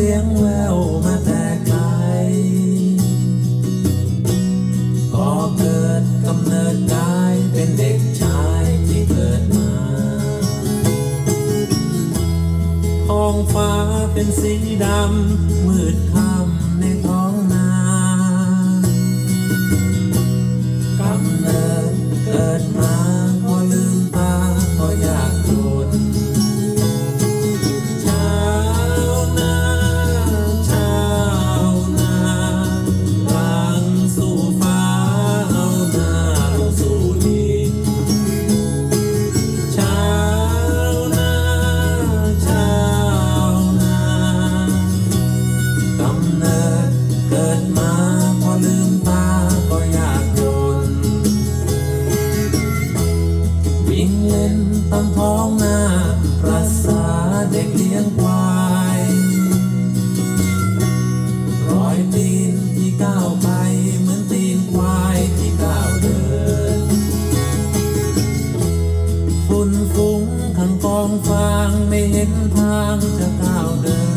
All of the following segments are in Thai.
สียงแววมาแต่ไกลก็เกิดกำเนิดกายเป็นเด็กชายที่เกิดมาท้องฟ้าเป็นสีดำมืดค่ำ ตามท้องนาประสาเด็กเลี้ยงควายรอยตีนที่ก้าวไปเหมือนตีนควายที่ก้าวเดินฝุ่นฟุ้งข้างกองฟางไม่เห็นทางจะก้าวเดิน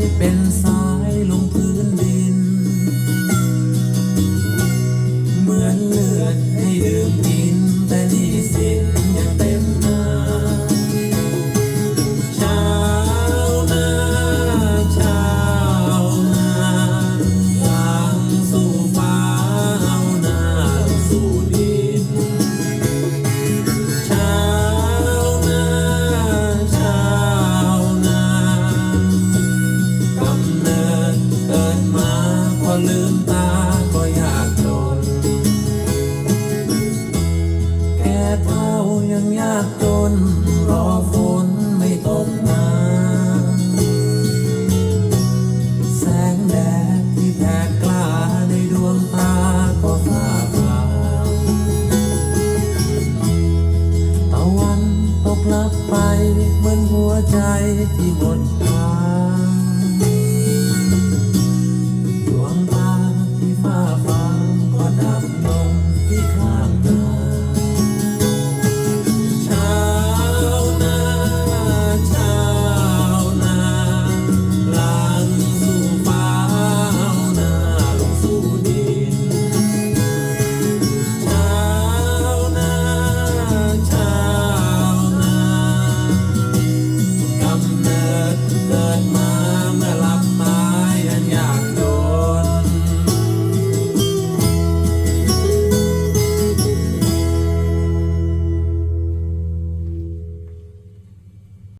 า น รอฝนไม่ตกนาแสงแดดที่แผดกล้าในดวงตาก็ฝ่าผ่าตะวันตกลับไปเหมือนหัวใจที่หมดทา